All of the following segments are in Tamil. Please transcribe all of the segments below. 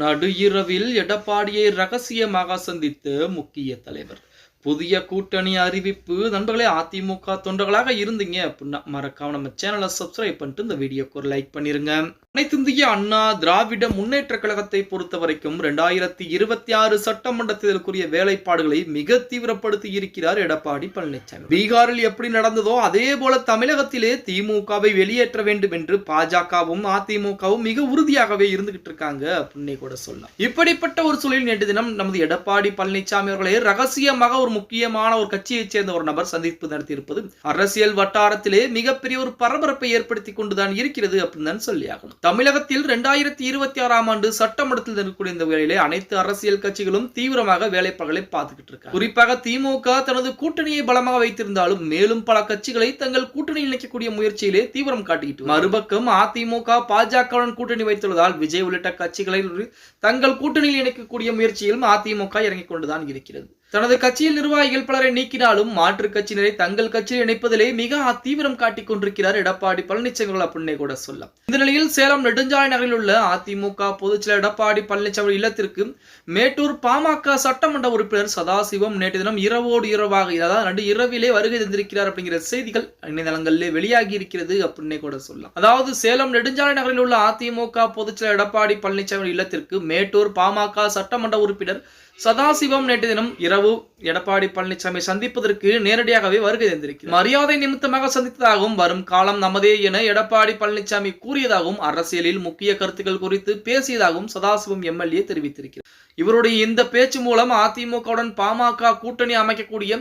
நடு இரவில் எடப்பாடியை ரகசியமாக சந்தித்த முக்கிய தலைவர். புதிய கூட்டணி அறிவிப்பு. நண்பர்களே அதிமுக தொண்டர்களாக இருந்தீங்க அப்படின்னா மறக்காம நம்ம சேனலை சப்ஸ்கிரைப் பண்ணிட்டு இந்த வீடியோக்கு ஒரு லைக் பண்ணிருங்க. அனைத்திந்திய அண்ணா திராவிட முன்னேற்ற கழகத்தை பொறுத்த வரைக்கும் ரெண்டாயிரத்தி இருபத்தி ஆறு சட்டமன்ற தேர்தலுக்குரிய வேலைப்பாடுகளை மிக தீவிரப்படுத்தி இருக்கிறார் எடப்பாடி பழனிசாமி பீகாரில் எப்படி நடந்ததோ அதே போல தமிழகத்திலே திமுகவை வெளியேற்ற வேண்டும் என்று பாஜகவும் அதிமுகவும் மிக உறுதியாகவே இருந்துகிட்டு இருக்காங்க அப்படின்னே கூட சொல்லலாம். இப்படிப்பட்ட ஒரு சூழலில் நேற்று தினம் நமது எடப்பாடி பழனிசாமி அவர்களை ரகசியமாக ஒரு முக்கியமான ஒரு கட்சியைச் சேர்ந்த ஒரு நபர் சந்திப்பு நடத்தியிருப்பது அரசியல் வட்டாரத்திலே மிகப்பெரிய ஒரு பரபரப்பை ஏற்படுத்தி கொண்டுதான் இருக்கிறது அப்படின்னு தான் சொல்லியாகணும் தமிழகத்தில் ரெண்டாயிரத்தி இருபத்தி ஆறாம் ஆண்டு சட்டமன்றத்தில் இருக்கக்கூடிய இந்த வேளையிலே அனைத்து அரசியல் கட்சிகளும் தீவிரமாக வேலைப்பாடுகளை பார்த்துக்கிட்டு இருக்காங்க. குறிப்பாக திமுக தனது கூட்டணியை பலமாக வைத்திருந்தாலும் மேலும் பல கட்சிகளை தங்கள் கூட்டணியில் இணைக்கக்கூடிய முயற்சியிலே தீவிரம் காட்டிக்கிட்டு மறுபக்கம் அதிமுக பாஜகவுடன் கூட்டணி வைத்துள்ளதால் விஜய் உள்ளிட்ட கட்சிகளை தங்கள் கூட்டணியில் இணைக்கக்கூடிய முயற்சியிலும் அதிமுக இறங்கிக் கொண்டுதான் இருக்கிறது. தனது கட்சியில் நிர்வாகிகள் பலரை நீக்கினாலும் மாற்று கட்சியினரை தங்கள் கட்சியில் இணைப்பதிலே மிக தீவிரம் காட்டிக் கொண்டிருக்கிறார் எடப்பாடி பழனிசாமி அப்படின்னே கூட சொல்ல இந்த நிலையில் சேலம் நெடுஞ்சாலை நகரில் உள்ள அதிமுக பொதுச்செயலர் எடப்பாடி பழனிசாமி இல்லத்திற்கு மேட்டூர் பாமக சட்டமன்ற உறுப்பினர் சதாசிவம் நேற்று தினம் இரவோடு இரவாக அதாவது நடு இரவிலே வருகை தந்திருக்கிறார் அப்படிங்கிற செய்திகள் இணையதளங்களிலே வெளியாகி இருக்கிறது அப்படின்னே கூட சொல்லலாம். அதாவது சேலம் நெடுஞ்சாலை நகரில் உள்ள அதிமுக பொதுச்செயலர் எடப்பாடி பழனிசாமி இல்லத்திற்கு மேட்டூர் பாமக சட்டமன்ற உறுப்பினர் சதாசிவம் நேற்று தினம் இரவு எடப்பாடி பழனிசாமி சந்திப்பதற்கு நேரடியாகவே வருகை தந்திருக்கிறார் மரியாதை நிமித்தமாக சந்தித்ததாகவும் வரும் காலம் நமதே என எடப்பாடி பழனிசாமி கூறியதாகவும் அரசியலில் முக்கிய கருத்துக்கள் குறித்து பேசியதாகவும் சதாசிவம் எம்எல்ஏ தெரிவித்திருக்கிறார். இவருடைய இந்த பேச்சு மூலம் அதிமுகவுடன் பாமக கூட்டணி அமைக்கக்கூடிய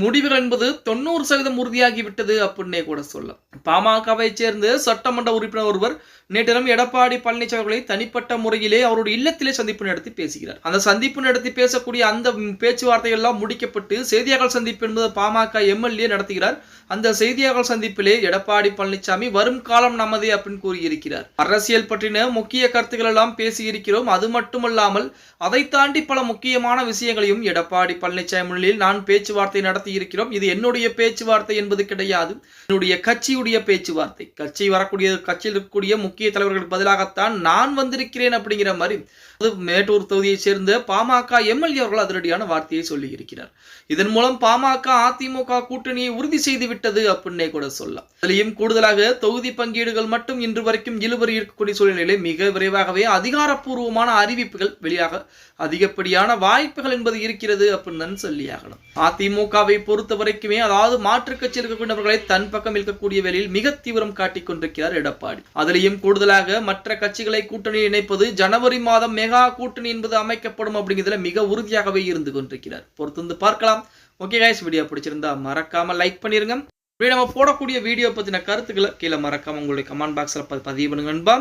முடிவுகள் என்பது தொண்ணூறு சதவீதம் உறுதியாகிவிட்டது அப்படின்னே கூட சொல்லலாம். பாமகவை சேர்ந்த சட்டமன்ற உறுப்பினர் ஒருவர் நேற்றிடம் எடப்பாடி பழனிசாமி அவர்களை தனிப்பட்ட முறையிலே அவருடைய இல்லத்திலே சந்திப்பு நடத்தி பேசுகிறார். அந்த சந்திப்பு நடத்தி பேசக்கூடிய அந்த பேச்சுவார்த்தை பேச்சுவார்த்தைகள் எல்லாம் முடிக்கப்பட்டு செய்தியாளர் சந்திப்பு என்பது பாமக எம்எல்ஏ நடத்துகிறார். அந்த செய்தியாளர் சந்திப்பிலே எடப்பாடி பழனிசாமி வரும் காலம் நமதே அப்படின்னு கூறியிருக்கிறார். அரசியல் பற்றின முக்கிய கருத்துக்கள் எல்லாம் பேசியிருக்கிறோம். அது மட்டுமல்லாமல் அதை தாண்டி பல முக்கியமான விஷயங்களையும் எடப்பாடி பழனிசாமி முன்னிலையில் நான் பேச்சுவார்த்தை நடத்தி இருக்கிறோம் இது என்னுடைய பேச்சுவார்த்தை என்பது கிடையாது. என்னுடைய கட்சியுடைய பேச்சுவார்த்தை. கட்சி வரக்கூடிய கட்சியில் இருக்கக்கூடிய முக்கிய தலைவர்களுக்கு பதிலாகத்தான் நான் வந்திருக்கிறேன் அப்படிங்கிற மாதிரி மேட்டூர் தொகுதியைச் சேர்ந்த பாமக எம்எல்ஏ அவர்கள் அதிரடியான வார்த்தையை சொல்லி இருக்கிறார் இதன் மூலம் பாமக அதிமுக கூட்டணியை உறுதி செய்து விட்டது அப்படின்னே கூட சொல்லலாம். அதிலையும் கூடுதலாக தொகுதி பங்கீடுகள் மட்டும் இன்று வரைக்கும் இழுபறி இருக்கக்கூடிய சூழ்நிலையில் மிக விரைவாகவே அதிகாரப்பூர்வமான அறிவிப்புகள் வெளியாக அதிகப்படியான வாய்ப்புகள் என்பது இருக்கிறது அப்படின்னு தான் சொல்லியாகணும். அதிமுகவை பொறுத்த வரைக்குமே அதாவது மாற்றுக் கட்சியில் இருக்கக்கூடியவர்களை தன் பக்கம் இருக்கக்கூடிய வேலையில் மிக தீவிரம் காட்டிக் கொண்டிருக்கிறார் எடப்பாடி. அதிலையும் கூடுதலாக மற்ற கட்சிகளை கூட்டணியில் இணைப்பது ஜனவரி மாதம் மெகா கூட்டணி என்பது அமைக்கப்படும் அப்படிங்கிறதுல மிக உறுதியாகவே இருந்து கொண்டிருக்கிறது. பொறுத்து வந்து பார்க்கலாம். ஓகே கைஸ் வீடியோ பிடிச்சிருந்தா மறக்காம லைக் பண்ணிருங்க. இப்படி நம்ம போடக்கூடிய வீடியோ பத்தின கருத்துக்களை கீழே மறக்காம உங்களுடைய கமெண்ட் பாக்ஸ்ல பதிவு பண்ணுங்க நண்பா.